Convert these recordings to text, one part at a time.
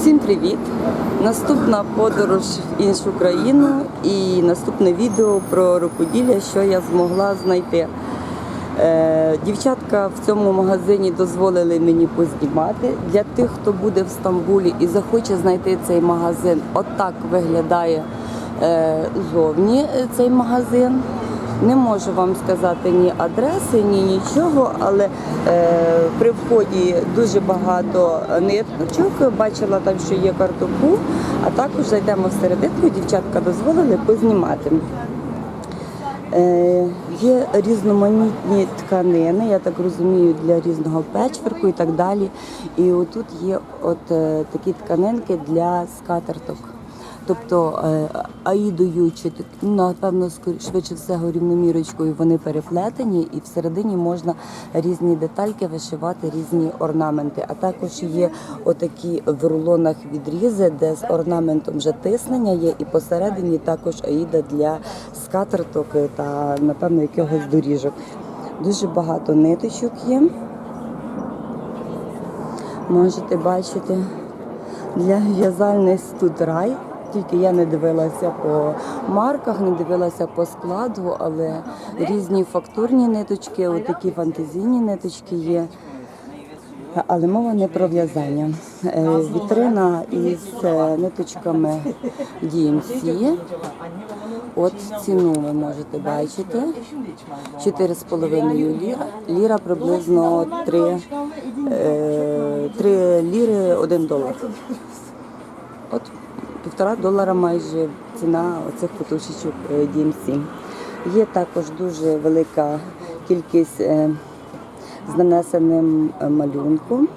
Всім привіт! Наступна подорож в іншу країну і наступне відео про рукоділля, що я змогла знайти. Е, Дівчатка в цьому магазині дозволили мені познімати. Для тих, хто буде в Стамбулі і захоче знайти цей магазин, отак виглядає е, зовні цей магазин. Не можу вам сказати ні адреси, ні нічого, але е, при вході дуже багато ниточок. Бачила там, що є картоку, а також зайдемо всерединку, дівчатка дозволили познімати. Е, є різноманітні тканини, я так розумію, для різного печверку і так далі. І отут є от е, такі тканинки для скатерток. Тобто е, аїдою чи ну, напевно швидше всього рівномірочкою вони переплетені, і всередині можна різні детальки вишивати, різні орнаменти. А також є отакі в рулонах відрізи, де з орнаментом вже тиснення є, і посередині також аїда для скатерток та напевно якогось доріжок. Дуже багато ниточок є. Можете бачити для в'язальних тут рай. Тільки я не дивилася по марках, не дивилася по складу, але різні фактурні ниточки, отакі фантазійні ниточки є. Але мова не про в'язання. Е, Вітрина із е, ниточками DMC. От ціну ви можете бачити. 4,5 ліра. Ліра приблизно 3, 3 ліри 1 долар. От півтора долара майже ціна оцих потушечок е, DMC. Є також дуже велика кількість е, з нанесеним е, малюнком.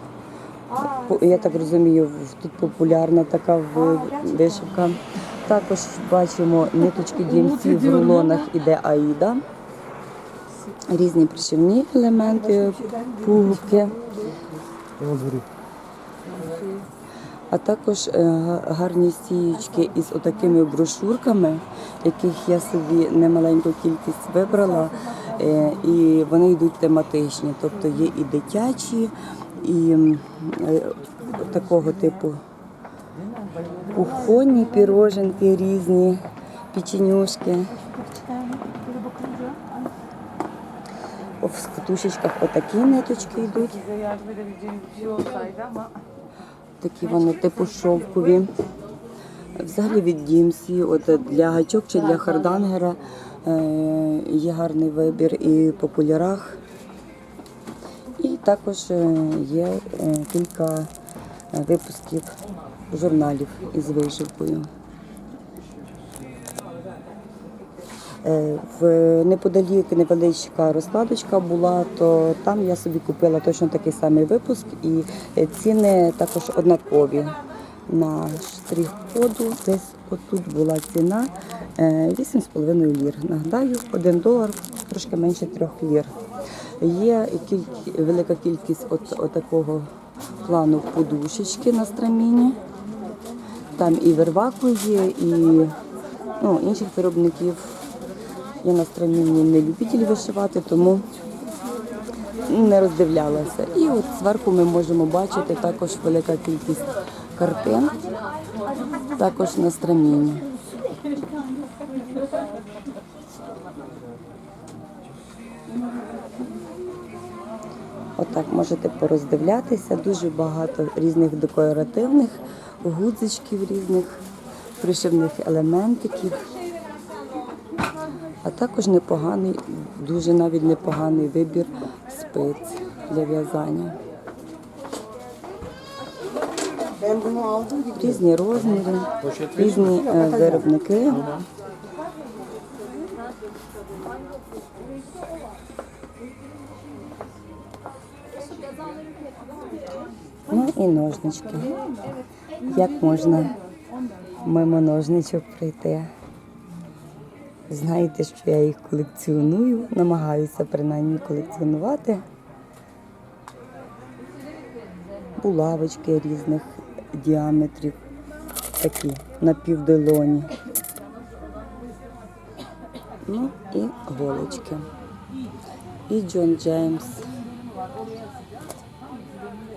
Я так розумію, тут популярна така вишивка. Також бачимо ниточки DMC в рулонах іде Аїда. Різні пришивні елементи, пуговки. А також е, гарні стіючки із отакими брошурками, яких я собі немаленьку кількість вибрала, е, і вони йдуть тематичні. Тобто є і дитячі, і е, такого типу кухонні піроженки різні, печенюшки. В катушечках отакі ниточки йдуть. Такі вони типу шовкові. Взагалі від Дімсі, от для гачок чи для хардангера е, є гарний вибір і по кольорах. І також е, є е, кілька випусків журналів із вишивкою. Е, В неподалік невеличка розкладочка була, то там я собі купила точно такий самий випуск, і е, ціни також однакові. На штрих-коду десь отут була ціна е, 8,5 лір. Нагадаю, 1 долар трошки менше 3 лір. Є кіль- велика кількість от, от такого плану подушечки на страміні. Там і верваку є, і ну, інших виробників. Я на страміні не любитель вишивати, тому не роздивлялася. І от зверху ми можемо бачити також велика кількість картин, також на страміні. Отак можете пороздивлятися. Дуже багато різних декоративних гудзичків, різних пришивних елементиків. Також непоганий, дуже навіть непоганий вибір спиць для в'язання. Різні розміри, різні е, виробники. Ну і ножнички. Як можна мимо ножничок прийти? Знаєте, що я їх колекціоную, намагаюся принаймні колекціонувати. Булавочки різних діаметрів, такі на півдолоні. Ну і голочки. І Джон Джеймс,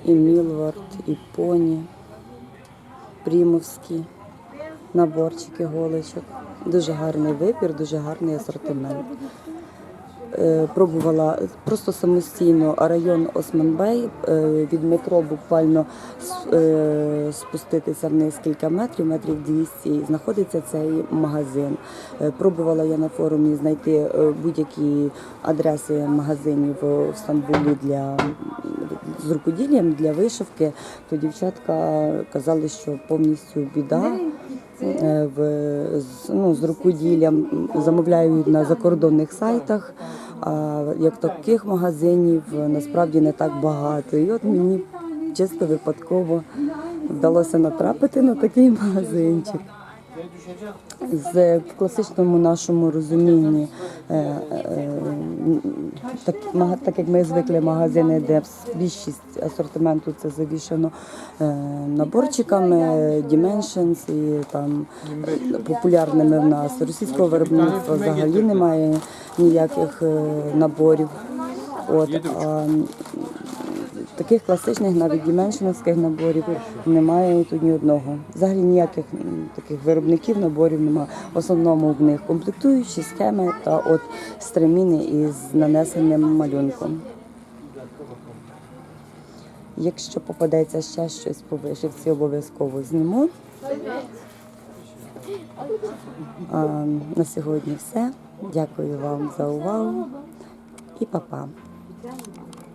і Мілвард, і Поні. примовські наборчики голочок. Дуже гарний вибір, дуже гарний асортимент. Е, Пробувала просто самостійно район Османбей е, від метро буквально е, спуститися вниз кілька метрів, метрів 200, і знаходиться цей магазин. Пробувала я на форумі знайти будь-які адреси магазинів в Стамбулі для з рукоділлям для вишивки. То дівчатка казали, що повністю біда в з, ну, з рукоділлям замовляють на закордонних сайтах. А як таких магазинів е, насправді не так багато. І от мені чисто випадково вдалося натрапити на такий магазинчик. З в класичному нашому розумінні, е, е, так, так як ми звикли магазини, де більшість асортименту це завішано е, наборчиками, Dimensions і там е, популярними в нас російського виробництва взагалі немає ніяких е, наборів. От, а, таких класичних навіть діменшеновських наборів немає тут ні одного. Взагалі ніяких таких виробників наборів немає. В основному в них комплектуючі схеми та от стреміни із нанесеним малюнком. Якщо попадеться ще щось по вишивці, обов'язково зніму. А, на сьогодні все. Дякую вам за увагу і па-па.